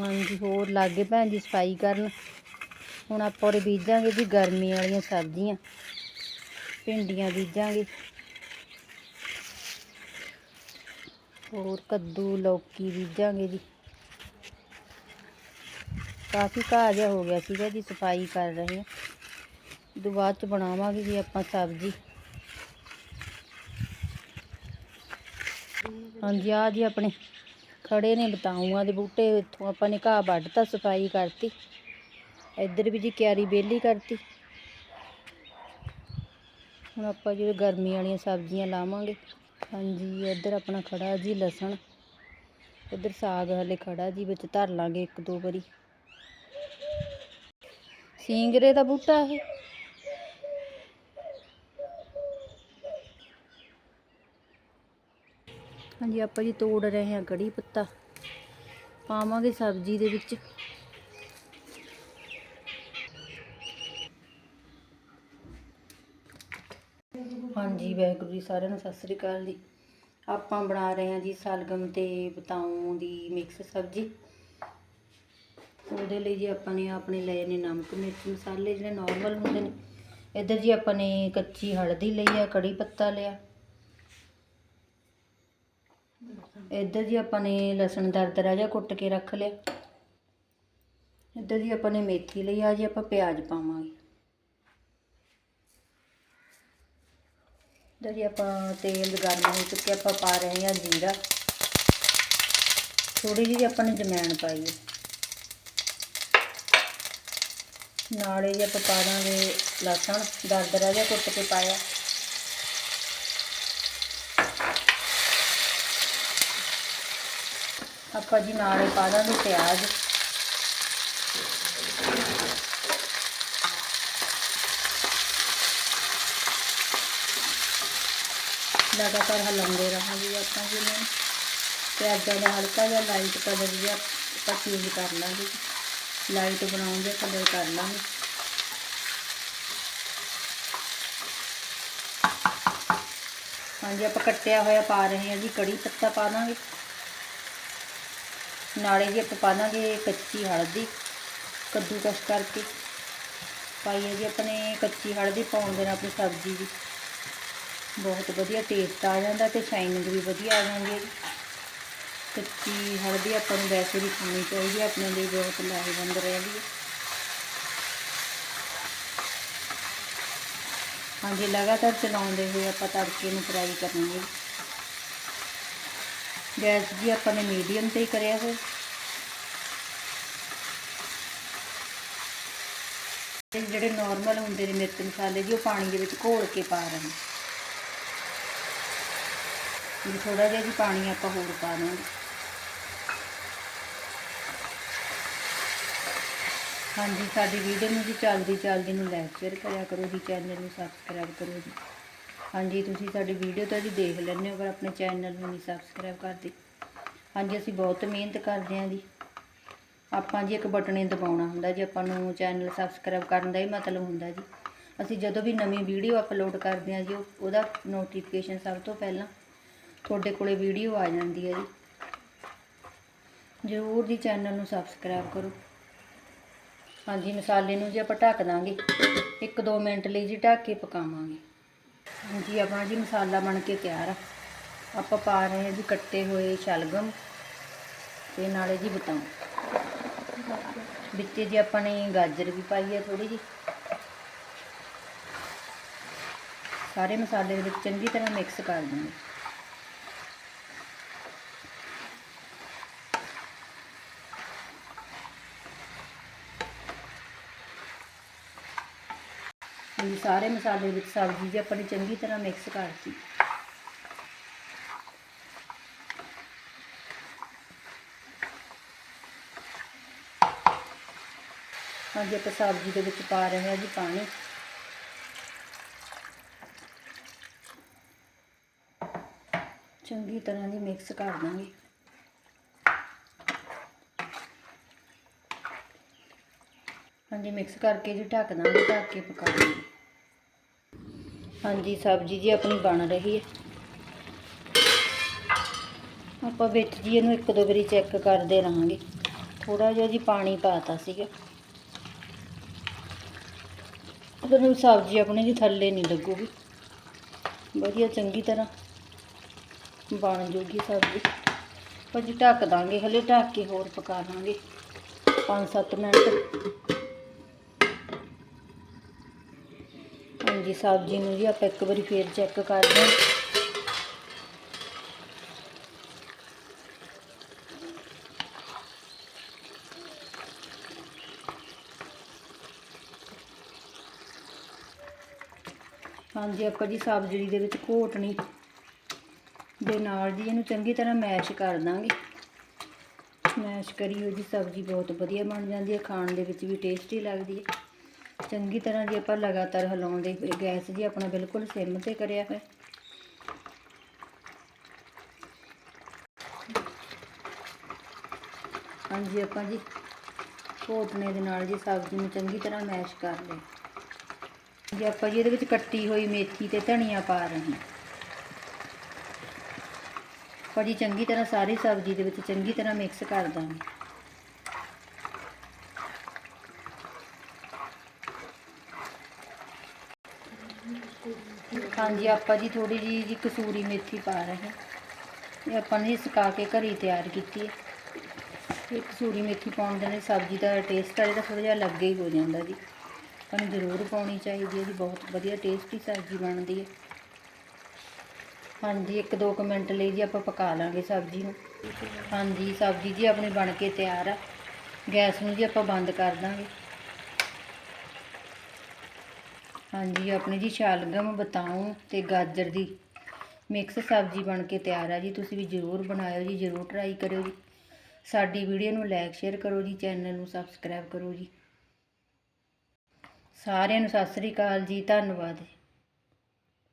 ਹਾਂਜੀ, ਹੋਰ ਲਾਗੇ ਭੈਣ ਜੀ ਸਫ਼ਾਈ ਕਰਨ। ਹੁਣ ਆਪਾਂ ਉਰੇ ਬੀਜਾਂਗੇ ਜੀ ਗਰਮੀ ਵਾਲੀਆਂ ਸਬਜ਼ੀਆਂ। ਭਿੰਡੀਆਂ ਬੀਜਾਂਗੇ। ਹੋਰ ਕੱਦੂ, ਲੌਕੀ ਬੀਜਾਂਗੇ ਜੀ। ਕਾਫੀ ਘਾਹ ਜਿਹਾ ਹੋ ਗਿਆ ਸੀਗਾ ਜੀ ਸਫ਼ਾਈ ਕਰ ਰਹੇ ਹਾਂ। ਉਦੋਂ ਬਾਅਦ ਚ ਬਣਾਵਾਂਗੇ ਜੀ ਆਪਾਂ ਸਬਜ਼ੀ। ਹਾਂਜੀ ਆ ਜੀ ਆਪਣੇ ਖੜੇ ਨੇ ਬਤਾਊਆਂ ਦੇ ਬੂਟੇ, ਇੱਥੋਂ ਆਪਾਂ ਨੇ ਘਾਹ ਵੱਢਤਾ, ਸਫ਼ਾਈ ਕਰਤੀ। ਇੱਧਰ ਵੀ ਜੀ ਕਿਆਰੀ ਬੇਲੀ ਕਰਤੀ। ਹੁਣ ਆਪਾਂ ਜਿਹੜੇ ਗਰਮੀ ਵਾਲੀਆਂ ਸਬਜ਼ੀਆਂ ਲਾਵਾਂਗੇ। ਹਾਂਜੀ, ਇੱਧਰ ਆਪਣਾ ਖੜਾ ਜੀ ਲਸਣ। ਇੱਧਰ ਸਾਗ ਹਲੇ ਖੜਾ ਜੀ, ਵਿੱਚ ਧਰ ਲਾਂਗੇ ਇੱਕ ਦੋ ਵਾਰੀ। ਸਿੰਗਰੇ ਦਾ ਬੂਟਾ ਇਹ। ਹਾਂਜੀ, ਆਪਾਂ ਜੀ ਤੋੜ ਰਹੇ ਹਾਂ ਕੜੀ ਪੱਤਾ। ਪਾਵਾਂਗੇ ਸਬਜ਼ੀ ਦੇ ਵਿੱਚ। ਹਾਂਜੀ, ਵਾਹਿਗੁਰੂ ਜੀ, ਸਾਰਿਆਂ ਨੂੰ ਸਤਿ ਸ੍ਰੀ ਅਕਾਲ ਜੀ। ਆਪਾਂ ਬਣਾ ਰਹੇ ਹਾਂ ਜੀ ਸਲਗਮ ਤੇ ਬਤਾਉ ਦੀ ਮਿਕਸ ਸਬਜ਼ੀ। ਉਹਦੇ ਲਈ ਜੀ ਆਪਾਂ ਨੇ ਆਪਣੇ ਲਏ ਨੇ ਨਮਕ, ਮਿਰਚ, ਮਸਾਲੇ ਜਿਹੜੇ ਨਾਰਮਲ ਹੁੰਦੇ ਨੇ। ਇੱਧਰ ਜੀ ਆਪਾਂ ਨੇ ਕੱਚੀ ਹਲਦੀ ਲਈ ਆ, ਕੜੀ ਪੱਤਾ ਲਿਆ। ਇੱਧਰ ਜੀ ਆਪਾਂ ਨੇ ਲਸਣ ਦਰਦਰਾ ਜਿਹਾ ਕੁੱਟ ਕੇ ਰੱਖ ਲਿਆ। ਇੱਧਰ ਜੀ ਆਪਾਂ ਨੇ ਮੇਥੀ ਲਈ ਆ ਜੀ ਆਪਾਂ ਪਿਆਜ਼ ਪਾਵਾਂਗੇ। ਇੱਧਰ ਜੀ ਆਪਾਂ ਤੇਲ, ਗਰਮ ਹੋ ਚੁੱਕਿਆ, ਆਪਾਂ ਪਾ ਰਹੇ ਹਾਂ ਜੀਰਾ। ਥੋੜੀ ਜਿਹੀ ਆਪਾਂ ਨੇ ਜਮੈਣ ਪਾਈ ਹੈ। ਨਾਲੇ ਜੇ ਆਪਾਂ ਪਾ ਦਾਂਗੇ ਲਸਣ ਦਰਦਰਾ ਜਿਹਾ ਕੁੱਟ ਕੇ ਪਾਇਆ। ਆਪਾਂ ਜੀ ਨਾਲੇ ਪਾ ਦਾਂਗੇ ਪਿਆਜ਼। ਲਗਾਤਾਰ ਹਿਲਾਉਂਦੇ ਰਹਾਂਗੇ ਆਪਾਂ ਜਿਵੇਂ ਪਿਆਜ਼ਾਂ ਦਾ ਹਲਕਾ ਜਿਹਾ ਲਾਈਟ ਕਲਰ ਜਿਹਾ ਆਪਾਂ ਚੇਂਜ ਕਰ ਲਾਂਗੇ ਲਾਈਟ ਬਰਾਊਨ ਜਿਹਾ ਕਲਰ ਕਰ ਲਾਂਗੇ। ਹਾਂਜੀ, ਆਪਾਂ ਕੱਟਿਆ ਹੋਇਆ ਪਾ ਰਹੇ ਹਾਂ ਜੀ, ਕੜੀ ਪੱਤਾ ਪਾ ਦਾਂਗੇ। ਨਾਲੇ ਜੀ ਆਪਾਂ ਪਾ ਦਾਂਗੇ ਕੱਚੀ ਹਲਦੀ ਕੱਦੂਕਸ ਕਰਕੇ। ਪਾਈ ਹੈ ਜੀ ਆਪਣੇ ਕੱਚੀ ਹਲਦੀ ਪਾਉਣ ਦੇ ਨਾਲ ਆਪਣੀ ਸਬਜ਼ੀ ਦੀ। ਬਹੁਤ ਵਧੀਆ ਟੇਸਟ ਆ ਜਾਂਦਾ ਤੇ ਸ਼ਾਈਨਿੰਗ ਵੀ ਵਧੀਆ ਆ ਜਾਂਦੀ ਹੈ ਜੀ। ਕੱਚੀ ਹਲਦੀ ਆਪਾਂ ਨੂੰ ਵੈਸੇ ਵੀ ਖਾਣੀ ਚਾਹੀਦੀ ਹੈ, ਆਪਣੇ ਲਈ ਬਹੁਤ ਲਾਹੇਵੰਦ ਰਹਿੰਦੀ ਹੈ। ਹਾਂਜੀ, ਲਗਾਤਾਰ ਚਲਾਉਂਦੇ ਹੋਏ ਆਪਾਂ ਤੜਕੇ ਨੂੰ ਫਰਾਈ ਕਰਾਂਗੇ। ਗੈਸ ਜੀ ਆਪਾਂ ਨੇ ਮੀਡੀਅਮ ਤੇ ਹੀ ਕਰਿਆ ਹੋਇਆ। ਤੇ ਜਿਹੜੇ ਨਾਰਮਲ ਹੁੰਦੇ ਨੇ ਮਿਰਚ ਮਸਾਲੇ ਜੀ, ਉਹ ਪਾਣੀ ਦੇ ਵਿੱਚ ਘੋਲ ਕੇ ਪਾ ਰਹੇ ਹਾਂ ਥੋੜਾ ਜਿਹਾ ਜੀ ਪਾਣੀ ਆਪਾਂ ਹੋਰ ਪਾ ਦਾਂਗੇ ਹਾਂਜੀ, ਸਾਡੀ ਵੀਡੀਓ ਨੂੰ ਜੀ ਚੱਲਦੀ ਚੱਲਦੀ ਨੂੰ ਲਾਈਕ ਸ਼ੇਅਰ ਕਰਿਆ ਕਰੋ ਜੀ ਚੈਨਲ ਨੂੰ ਸਬਸਕ੍ਰਾਈਬ ਕਰੋ ਜੀ। ਹਾਂਜੀ, ਤੁਸੀਂ ਸਾਡੀ ਵੀਡੀਓ ਤਾਂ ਜੀ ਦੇਖ ਲੈਂਦੇ ਹੋ ਪਰ ਆਪਣੇ ਚੈਨਲ ਨੂੰ ਨਹੀਂ ਸਬਸਕ੍ਰਾਈਬ ਕਰਦੇ। ਹਾਂਜੀ, ਅਸੀਂ ਬਹੁਤ ਮਿਹਨਤ ਕਰਦੇ ਹਾਂ ਜੀ। ਆਪਾਂ ਜੀ ਇੱਕ ਬਟਨੇ ਦਬਾਉਣਾ ਹੁੰਦਾ ਜੀ, ਆਪਾਂ ਨੂੰ ਚੈਨਲ ਸਬਸਕ੍ਰਾਈਬ ਕਰਨ ਦਾ ਹੀ ਮਤਲਬ ਹੁੰਦਾ ਜੀ। ਅਸੀਂ ਜਦੋਂ ਵੀ ਨਵੀਂ ਵੀਡੀਓ ਅਪਲੋਡ ਕਰਦੇ ਹਾਂ ਜੀ ਉਹਦਾ ਨੋਟੀਫਿਕੇਸ਼ਨ ਸਭ ਤੋਂ ਪਹਿਲਾਂ ਤੁਹਾਡੇ ਕੋਲੇ ਵੀਡੀਓ ਆ ਜਾਂਦੀ ਹੈ ਜੀ। ਜ਼ਰੂਰ ਜੀ ਚੈਨਲ ਨੂੰ ਸਬਸਕ੍ਰਾਈਬ ਕਰੋ। ਹਾਂਜੀ, ਮਸਾਲੇ ਨੂੰ ਜੀ ਆਪਾਂ ਢੱਕ ਦਾਂਗੇ। 1-2 ਮਿੰਟ ਲਈ ਜੀ ਢੱਕ ਕੇ ਪਕਾਵਾਂਗੇ। ਹਾਂਜੀ ਆਪਣਾ ਜੀ ਮਸਾਲਾ ਬਣ ਕੇ ਤਿਆਰ ਆ। ਆਪਾਂ ਪਾ ਰਹੇ ਹਾਂ ਜੀ ਕੱਟੇ ਹੋਏ ਸ਼ਲਗਮ ਤੇ ਨਾਲੇ ਜੀ ਬਤਾਉ ਵਿੱਚ ਜੀ ਆਪਾਂ ਨੇ ਗਾਜਰ ਵੀ ਪਾਈ ਹੈ ਥੋੜੀ ਜੀ ਸਾਰੇ ਮਸਾਲੇ ਦੇ ਵਿੱਚ ਚੰਗੀ ਤਰ੍ਹਾਂ ਮਿਕਸ ਕਰ ਦਿੰਦੇ ਇਹ ਸਾਰੇ ਮਸਾਲੇ ਵਿੱਚ ਸਬਜ਼ੀ ਜੀ ਆਪਾਂ ਨੇ ਚੰਗੀ ਤਰ੍ਹਾਂ ਮਿਕਸ ਕਰਤੀ। ਹਾਂਜੀ, ਆਪਾਂ ਸਬਜ਼ੀ ਦੇ ਵਿੱਚ ਪਾ ਰਹੇ ਹਾਂ ਜੀ ਪਾਣੀ। ਚੰਗੀ ਤਰ੍ਹਾਂ ਦੀ ਮਿਕਸ ਕਰ ਦਾਂਗੇ। ਹਾਂਜੀ ਮਿਕਸ ਕਰਕੇ ਜੀ ਢੱਕ ਦਾਂਗੇ, ਢੱਕ ਕੇ ਪਕਾ ਦਾਂਗੇ। ਹਾਂਜੀ, ਸਬਜ਼ੀ ਜੀ ਆਪਣੀ ਬਣ ਰਹੀ ਹੈ। ਆਪਾਂ ਵਿੱਚ ਜੀ ਇਹਨੂੰ ਇੱਕ ਦੋ ਵਾਰੀ ਚੈੱਕ ਕਰਦੇ ਰਹਾਂਗੇ। ਥੋੜਾ ਜਿਹਾ ਜੀ ਪਾਣੀ ਪਾਤਾ ਸੀਗਾ। ਉਹਦੇ ਨਾਲ ਸਬਜ਼ੀ ਆਪਣੀ ਜੀ ਥੱਲੇ ਨਹੀਂ ਲੱਗੂਗੀ। ਵਧੀਆ, ਚੰਗੀ ਤਰ੍ਹਾਂ ਬਣ ਜੂਗੀ ਸਬਜ਼ੀ। ਭਾਜੀ ਢੱਕ ਦਾਂਗੇ, ਹਲੇ ਢੱਕ ਕੇ ਹੋਰ ਪਕਾ ਦਾਂਗੇ 5-7 ਮਿੰਟ। ਹਾਂਜੀ, ਸਬਜ਼ੀ ਨੂੰ ਜੀ ਆਪਾਂ ਇੱਕ ਵਾਰੀ ਫੇਰ ਚੈੱਕ ਕਰਦੇ ਹਾਂ ਹਾਂਜੀ, ਆਪਾਂ ਜੀ ਸਬਜ਼ੀ ਦੇ ਵਿੱਚ ਘੋਟਣੀ ਦੇ ਨਾਲ ਜੀ ਇਹਨੂੰ ਚੰਗੀ ਤਰ੍ਹਾਂ ਮੈਸ਼ ਕਰ ਦਾਂਗੇ। ਮੈਸ਼ ਕਰੀ ਹੋਈ ਜੀ, ਸਬਜ਼ੀ ਬਹੁਤ ਵਧੀਆ ਬਣ ਜਾਂਦੀ ਹੈ, ਖਾਣ ਦੇ ਵਿੱਚ ਵੀ ਟੇਸਟੀ ਲੱਗਦੀ ਹੈ। ਚੰਗੀ ਤਰ੍ਹਾਂ ਜੇ ਆਪਾਂ ਲਗਾਤਾਰ ਹਿਲਾਉਂਦੇ ਗੈਸ ਜੀ ਆਪਣਾ ਬਿਲਕੁਲ ਸਿਮ ਤੇ ਕਰਿਆ ਹੋਇਆ। ਹਾਂਜੀ ਆਪਾਂ ਜੀ ਘੋਟਣੇ ਦੇ ਨਾਲ ਜੀ ਸਬਜ਼ੀ ਨੂੰ ਚੰਗੀ ਤਰ੍ਹਾਂ ਮੈਸ਼ ਕਰ ਲਿਆ ਜੀ ਆਪਾਂ ਜੀ ਇਹਦੇ ਵਿੱਚ ਕੱਟੀ ਹੋਈ ਮੇਥੀ ਤੇ ਧਨੀਆ ਪਾ ਰਹੇ ਹਾਂ। ਆਪਾਂ ਜੀ ਚੰਗੀ ਤਰ੍ਹਾਂ ਸਾਰੀ ਸਬਜ਼ੀ ਦੇ ਵਿੱਚ ਚੰਗੀ ਤਰ੍ਹਾਂ ਮਿਕਸ ਕਰ ਦਾਂਗੇ। ਹਾਂਜੀ, ਆਪਾਂ ਜੀ ਥੋੜੀ ਜੀ ਜੀ ਕਸੂਰੀ ਮੇਥੀ ਪਾ ਰਹੇ ਹਾਂ। ਇਹ ਆਪਾਂ ਨੇ ਸੁਕਾ ਕੇ ਘਰੀ ਤਿਆਰ ਕੀਤੀ ਹੈ। ਇਹ ਕਸੂਰੀ ਮੇਥੀ ਪਾਉਣ ਦੇ ਨਾਲ ਸਬਜ਼ੀ ਦਾ ਟੇਸਟ ਆ ਜਿਹੜਾ ਥੋੜਾ ਜਿਹਾ ਅਲੱਗ ਹੀ ਹੋ ਜਾਂਦਾ ਜੀ। ਆਪਾਂ ਨੂੰ ਜ਼ਰੂਰ ਪਾਉਣੀ ਚਾਹੀਦੀ ਹੈ ਜੀ, ਬਹੁਤ ਵਧੀਆ ਟੇਸਟੀ ਸਬਜ਼ੀ ਬਣਦੀ ਹੈ। ਹਾਂਜੀ, ਇੱਕ ਦੋ ਕੁ ਮਿੰਟ ਲਈ ਜੀ ਆਪਾਂ ਪਕਾ ਲਾਂਗੇ ਸਬਜ਼ੀ ਨੂੰ। ਹਾਂਜੀ, ਸਬਜ਼ੀ ਜੀ ਆਪਣੀ ਬਣ ਕੇ ਤਿਆਰ ਆ। ਗੈਸ ਨੂੰ ਜੀ ਆਪਾਂ ਬੰਦ ਕਰ ਦਾਂਗੇ। ਹਾਂਜੀ, ਆਪਣੇ ਜੀ ਸ਼ਲਗਮ ਬਤਾਉ ਤੇ ਗਾਜਰ ਦੀ ਮਿਕਸ ਸਬਜ਼ੀ ਬਣ ਕੇ ਤਿਆਰ ਆ ਜੀ। ਤੁਸੀਂ ਵੀ ਜ਼ਰੂਰ ਬਣਾਇਓ ਜੀ, ਜ਼ਰੂਰ ਟਰਾਈ ਕਰਿਓ ਜੀ। ਸਾਡੀ ਵੀਡੀਓ ਨੂੰ ਲਾਈਕ ਸ਼ੇਅਰ ਕਰੋ ਜੀ ਚੈਨਲ ਨੂੰ ਸਬਸਕ੍ਰਾਈਬ ਕਰੋ ਜੀ। ਸਾਰਿਆਂ ਨੂੰ ਸਤਿ ਸ੍ਰੀ ਅਕਾਲ ਜੀ, ਧੰਨਵਾਦ।